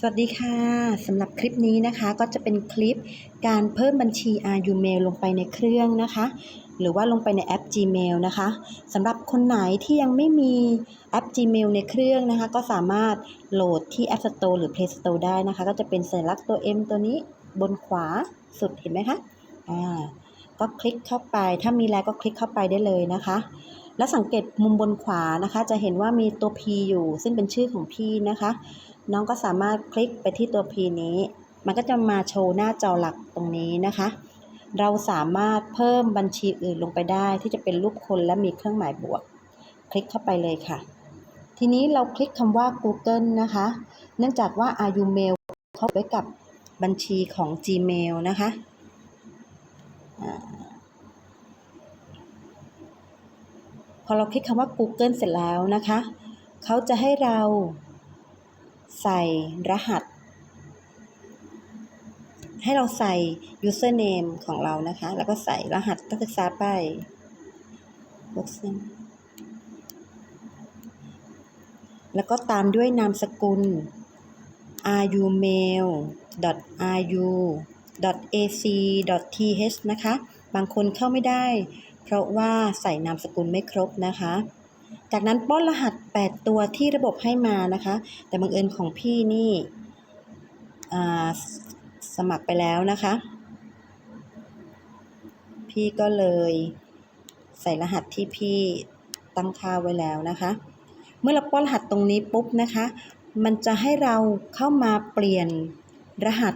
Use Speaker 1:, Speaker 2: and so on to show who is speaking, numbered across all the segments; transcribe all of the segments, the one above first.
Speaker 1: สวัสดีค่ะสำหรับคลิปนี้นะคะก็จะเป็นคลิปการเพิ่มบัญชี RU Mail ลงไปในเครื่องนะคะ หรือว่าลงไปในแอป Gmail นะคะสำหรับคนไหนที่ยังไม่มีแอป Gmail ในเครื่องนะคะ ก็สามารถโหลดที่ App Store หรือ Play Store ได้นะคะ ก็จะเป็นสัญลักษณ์ตัว M ตัวนี้บนขวาสุดเห็นไหมคะอ่าก็คลิกเข้าไปถ้ามีแล้วก็คลิกเข้าไปได้เลยนะคะ แล้วสังเกตมุมบนขวานะคะ จะเห็นว่ามีตัว P อยู่ซึ่งเป็นชื่อของพี่นะคะ น้องก็สามารถคลิกไปที่ตัว P นี้ มันก็จะมาโชว์หน้าจอหลักตรงนี้นะคะ เราสามารถเพิ่มบัญชีอื่นลงไปได้ที่จะเป็นรูปคนและมีเครื่องหมายบวก คลิกเข้าไปเลยค่ะ ทีนี้เราคลิกคำว่า Google นะคะ เนื่องจากว่า RU Mail เข้าไว้กับบัญชีของ Gmail นะคะพอเราคลิกคำว่า Google เสร็จแล้วนะคะ เขาจะให้เรา ใส่รหัส ให้เราใส่ username ของเรานะคะ แล้วก็ใส่รหัสนักศึกษาไปบวกซึ่งแล้วก็ตามด้วยนามสกุล rumail ru ac th นะคะ บางคนเข้าไม่ได้ เพราะว่าใส่นามสกุลไม่ครบนะคะ จากนั้นป้อนรหัส 8 ตัวที่ระบบให้มานะคะ แต่บังเอิญของพี่นี่สมัครไปแล้วนะคะ พี่ก็เลยใส่รหัสที่พี่ตั้งค่าไว้แล้วนะคะ เมื่อเราป้อนรหัสตรงนี้ปุ๊บนะคะ มันจะให้เราเข้ามาเปลี่ยนรหัส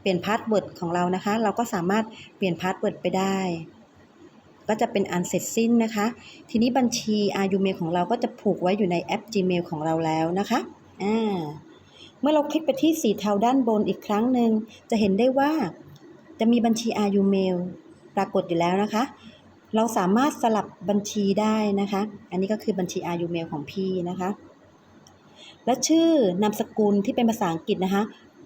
Speaker 1: เปลี่ยนพาสเวิร์ดของเรานะคะ เราก็สามารถเปลี่ยนพาสเวิร์ดไปได้ ก็จะเป็นอันเสร็จสิ้นนะคะ ทีนี้บัญชี RU Mail ของเราก็จะผูกไว้อยู่ในแอป Gmail ของเราแล้วนะคะอ่าเมื่อเราคลิกไปที่สีเทาด้านบนอีกครั้งหนึ่งจะเห็นได้ว่าจะมีบัญชี RU Mail ปรากฏอยู่แล้วนะคะ เราสามารถสลับบัญชีได้นะคะ อันนี้ก็คือบัญชี RU Mail ของพี่นะคะ และชื่อนามสกุลที่เป็นภาษาอังกฤษนะคะ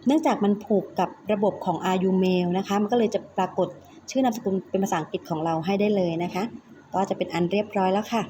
Speaker 1: เนื่องจากมันผูกกับระบบของ RU Mail นะคะ มันก็เลยจะปรากฏชื่อนามสกุลเป็นภาษาอังกฤษของเราให้ได้เลยนะคะ ก็จะเป็นอันเรียบร้อยแล้วค่ะ